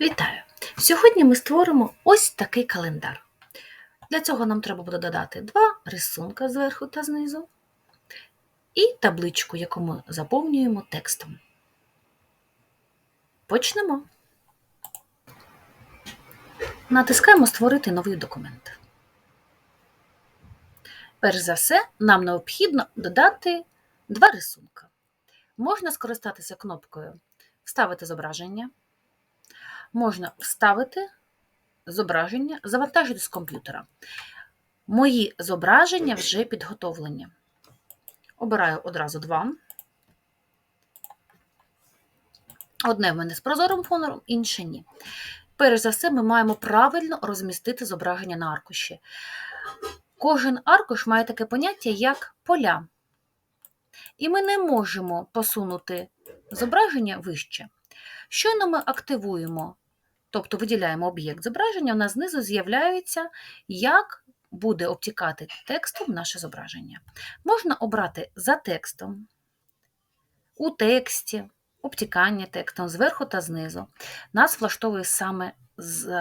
Вітаю! Сьогодні ми створимо ось такий календар. Для цього нам треба буде додати два рисунка зверху та знизу і табличку, яку ми заповнюємо текстом. Почнемо. Натискаємо Створити новий документ. Перш за все, нам необхідно додати два рисунка. Можна скористатися кнопкою Вставити зображення можна вставити зображення, завантажити з комп'ютера. Мої зображення вже підготовлені. Обираю одразу два. Одне в мене з прозорим фоном, інше ні. Перш за все, ми маємо правильно розмістити зображення на аркуші. Кожен аркуш має таке поняття, як поля. І ми не можемо посунути зображення вище. Щойно ми активуємо, тобто виділяємо об'єкт зображення, у нас знизу з'являється, як буде обтікати текстом наше зображення. Можна обрати за текстом, у тексті, обтікання текстом зверху та знизу. Нас влаштовує саме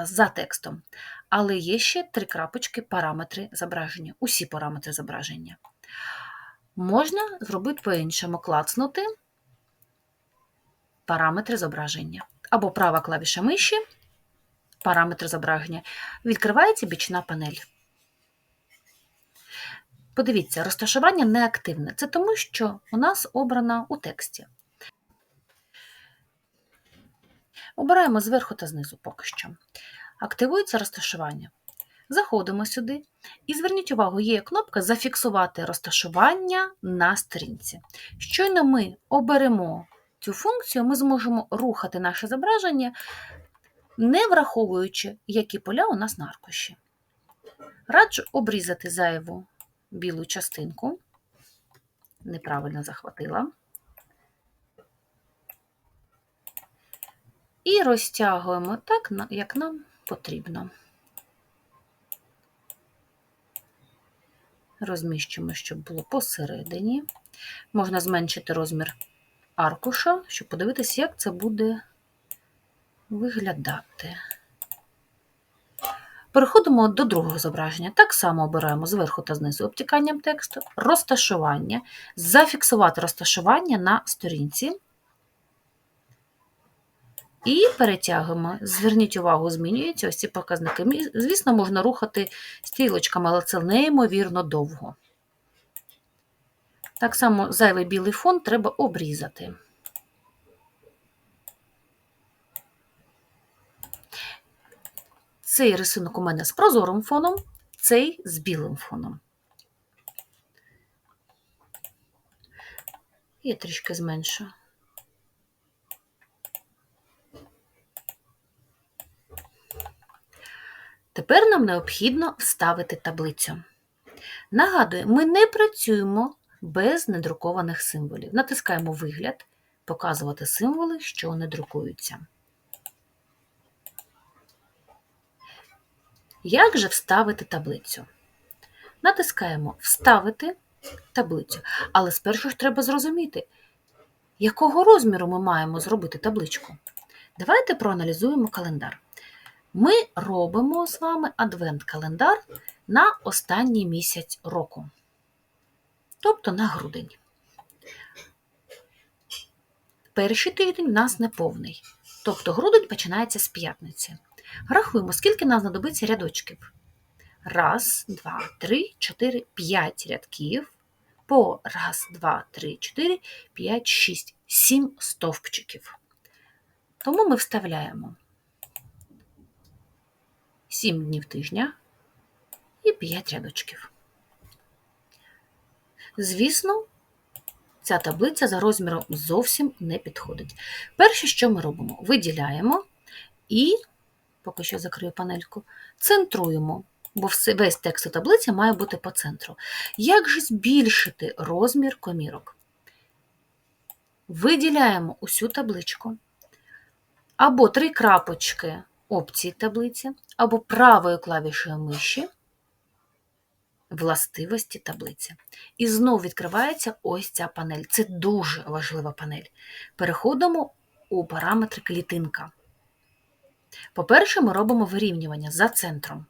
за текстом. Але є ще три крапочки параметри зображення, усі параметри зображення. Можна зробити по-іншому клацнути параметри зображення. Або права клавіша миші, параметри зображення, відкривається бічна панель. Подивіться, розташування неактивне. Це тому, що у нас обрано у тексті. Обираємо зверху та знизу поки що. Активується розташування. Заходимо сюди і зверніть увагу, є кнопка Зафіксувати розташування на сторінці. Щойно ми оберемо цю функцію, ми зможемо рухати наше зображення, не враховуючи, які поля у нас на аркуші. Раджу обрізати зайву білу частинку, неправильно захватила. І розтягуємо так, як нам потрібно. Розміщуємо, щоб було посередині. Можна зменшити розмір аркуша, щоб подивитися, як це буде виглядати. Переходимо до другого зображення. Так само обираємо зверху та знизу обтіканням тексту, розташування, зафіксувати розташування на сторінці. І перетягуємо. Зверніть увагу, змінюються ось ці показники. Звісно, можна рухати стрілочками, але це неймовірно довго. Так само зайвий білий фон треба обрізати. Цей рисунок у мене з прозорим фоном, цей з білим фоном. Я трішки зменшу. Тепер нам необхідно вставити таблицю. Нагадую, ми не працюємо без недрукованих символів. Натискаємо Вигляд, показувати символи, що не друкуються. Як же вставити таблицю? Натискаємо Вставити таблицю. Але спершу ж треба зрозуміти, якого розміру ми маємо зробити табличку. Давайте проаналізуємо календар. Ми робимо з вами адвент-календар на останній місяць року тобто на грудень. Перший тиждень в нас неповний, тобто грудень починається з п'ятниці. Рахуємо, скільки нам знадобиться рядочків. Раз, два, три, чотири, п'ять рядків. По раз, два, три, чотири, п'ять, шість, сім стовпчиків. Тому ми вставляємо 7 днів тижня і 5 рядочків. Звісно, ця таблиця за розміром зовсім не підходить. Перше, що ми робимо? Виділяємо і, поки що закрию панельку, центруємо, бо весь текст у таблиці має бути по центру. Як же збільшити розмір комірок? Виділяємо усю табличку, або три крапочки опції таблиці, або правою клавішою миші властивості таблиці. І знову відкривається ось ця панель. Це дуже важлива панель. Переходимо у параметри клітинка. По-перше, ми робимо вирівнювання за центром.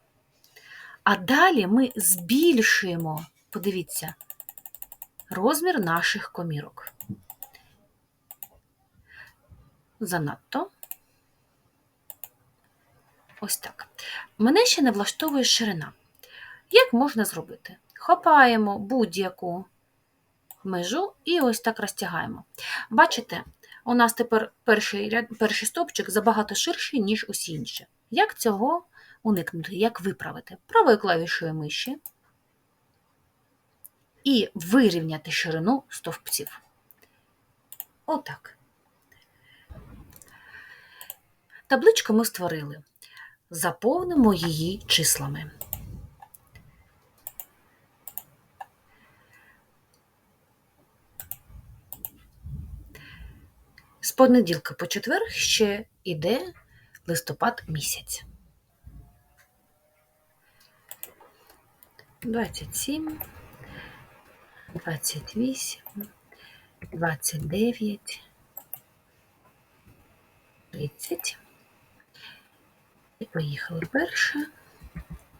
А далі ми збільшуємо, подивіться, розмір наших комірок. Занадто. Ось так. Мене ще не влаштовує ширина. Як можна зробити? Хопаємо будь-яку межу і ось так розтягаємо. Бачите, у нас тепер перший, ряд, перший стовпчик забагато ширший, ніж усі інші. Як цього уникнути? Як виправити? Правою клавішою миші і вирівняти ширину стовпців. Отак. Табличку ми створили. Заповнимо її числами. Понеділка по четвер ще йде листопад місяць. 27, 28, 29, 30. І поїхали перше,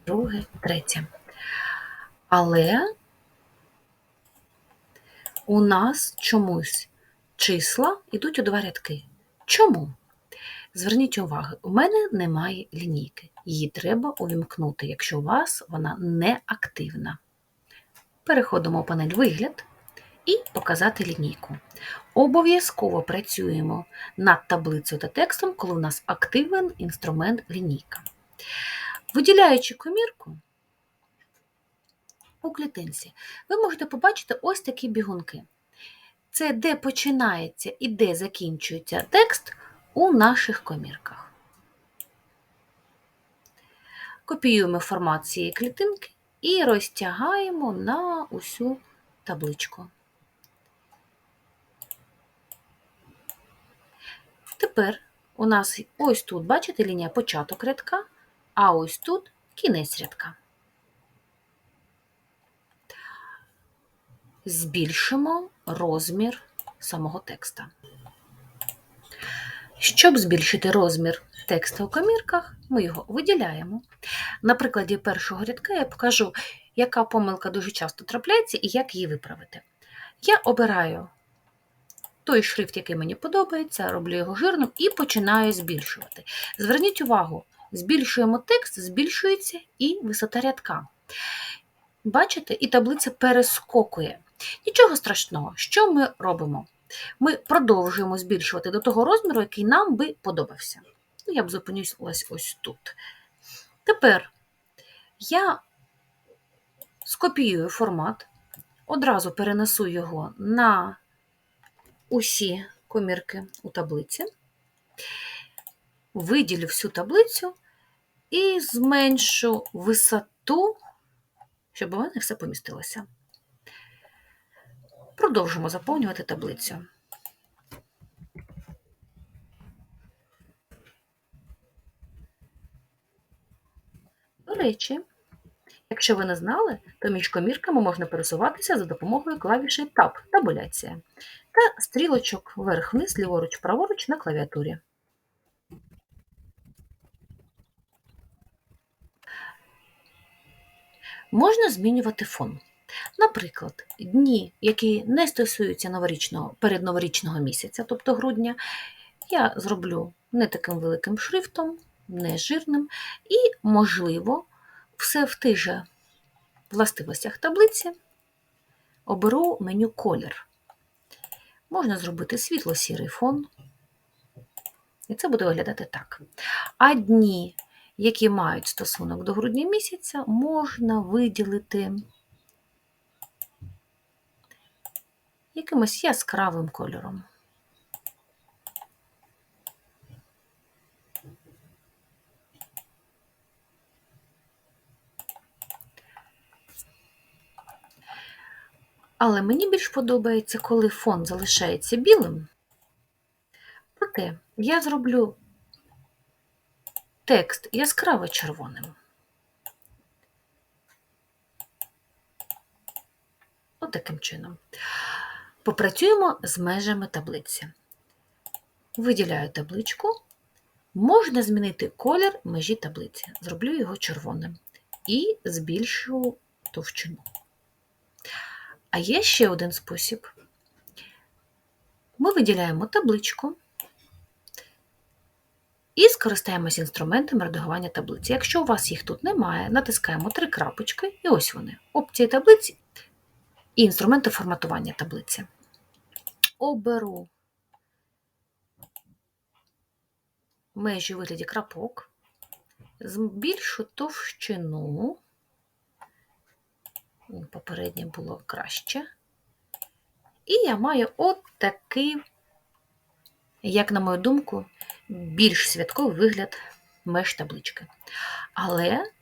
друге, третє. Але у нас чомусь числа йдуть у два рядки. Чому? Зверніть увагу, у мене немає лінійки. Її треба увімкнути, якщо у вас вона не активна. Переходимо в панель Вигляд і показати лінійку. Обов'язково працюємо над таблицею та текстом, коли у нас активен інструмент лінійка. Виділяючи комірку у клітинці, ви можете побачити ось такі бігунки. Це де починається і де закінчується текст у наших комірках. Копіюємо формат цієї клітинки і розтягаємо на усю табличку. Тепер у нас ось тут, бачите, лінія початок рядка, а ось тут кінець рядка. Збільшимо розмір самого текста. Щоб збільшити розмір тексту у комірках, ми його виділяємо. На прикладі першого рядка я покажу, яка помилка дуже часто трапляється і як її виправити. Я обираю той шрифт, який мені подобається, роблю його жирним і починаю збільшувати. Зверніть увагу, збільшуємо текст, збільшується і висота рядка. Бачите, і таблиця перескокує. Нічого страшного, що ми робимо? Ми продовжуємо збільшувати до того розміру, який нам би подобався. Ну, Я б зупинюсь ось тут. Тепер я скопіюю формат, одразу перенесу його на усі комірки у таблиці, виділю всю таблицю і зменшу висоту, щоб у мене все помістилося. Продовжимо заповнювати таблицю. До речі, якщо ви не знали, то між комірками можна пересуватися за допомогою клавіші Tab табуляція та стрілочок вверх-вниз, ліворуч, праворуч на клавіатурі. Можна змінювати фон. Наприклад, дні, які не стосуються новорічного, передноворічного місяця, тобто грудня, я зроблю не таким великим шрифтом, не жирним, і, можливо, все в тих же властивостях таблиці оберу меню колір. Можна зробити світло-сірий фон, і це буде виглядати так. А дні, які мають стосунок до грудня місяця, можна виділити якимось яскравим кольором. Але мені більш подобається, коли фон залишається білим. Проте я зроблю текст яскраво червоним. Отаким чином. Попрацюємо з межами таблиці. Виділяю табличку Можна змінити колір межі таблиці. Зроблю його червоним і збільшу товщину. А є ще один спосіб. Ми виділяємо табличку і скористаємось інструментом редагування таблиці. Якщо у вас їх тут немає, натискаємо три крапочки, і ось вони. Опції таблиці і інструменти форматування таблиці. Оберу межі у вигляді крапок, збільшу товщину. Попереднє було краще. І я маю от такий, як на мою думку, більш святковий вигляд меж таблички. Але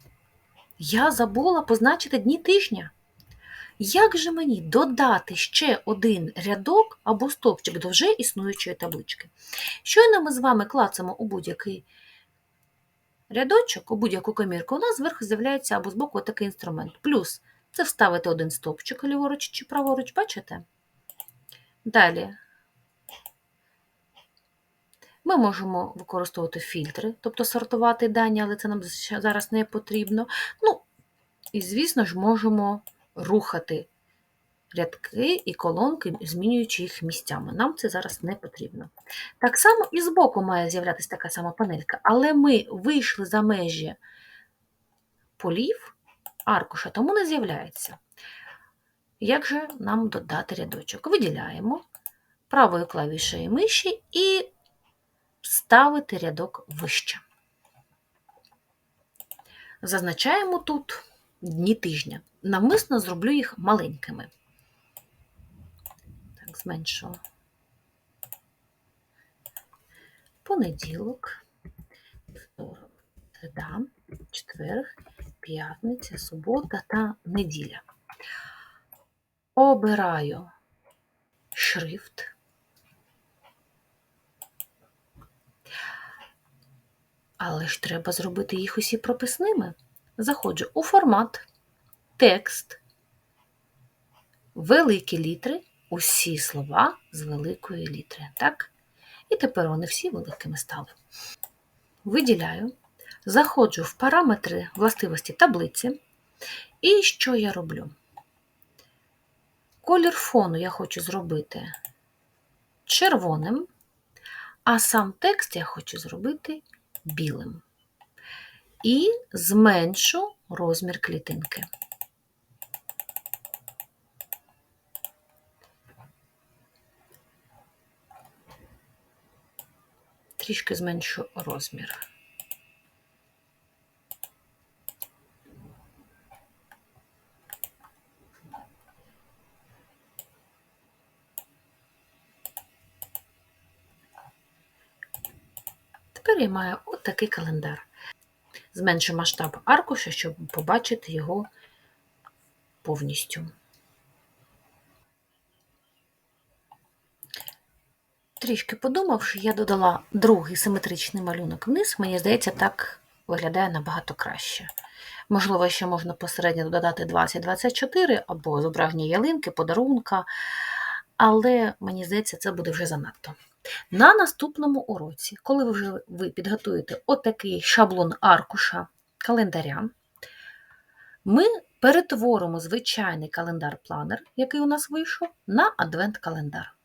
я забула позначити дні тижня. Як же мені додати ще один рядок або стовпчик до вже існуючої таблички? Щойно ми з вами клацаємо у будь-який рядочок, у будь-яку комірку, у нас зверху з'являється або збоку такий інструмент. Плюс це вставити один стовпчик ліворуч чи праворуч, бачите? Далі ми можемо використовувати фільтри, тобто сортувати дані, але це нам зараз не потрібно. Ну, і, звісно ж, можемо рухати рядки і колонки, змінюючи їх місцями. Нам це зараз не потрібно. Так само і збоку має з'являтися така сама панелька, але ми вийшли за межі полів аркуша, тому не з'являється. Як же нам додати рядочок? Виділяємо правою клавішею миші і ставити рядок вище. Зазначаємо тут дні тижня. Навмисно зроблю їх маленькими. Так, зменшу понеділок, середа, четверг, п'ятниця, субота та неділя. Обираю шрифт. Але ж треба зробити їх усі прописними. Заходжу у формат, текст, великі літери, усі слова з великої літери. Так? І тепер вони всі великими стали. Виділяю, заходжу в параметри властивості таблиці. І що я роблю? Колір фону я хочу зробити червоним, а сам текст я хочу зробити білим. І зменшу розмір клітинки. Трішки зменшу розмір. Тепер я маю от такий календар. Зменшу масштаб аркуша, щоб побачити його повністю. Трішки подумавши, я додала другий симетричний малюнок вниз, мені здається, так виглядає набагато краще. Можливо, ще можна посередньо додати 20-24 або зображення ялинки, подарунка, але мені здається, це буде вже занадто. На наступному уроці, коли ви вже ви підготуєте отакий шаблон аркуша календаря, ми перетворимо звичайний календар-планер, який у нас вийшов, на адвент-календар.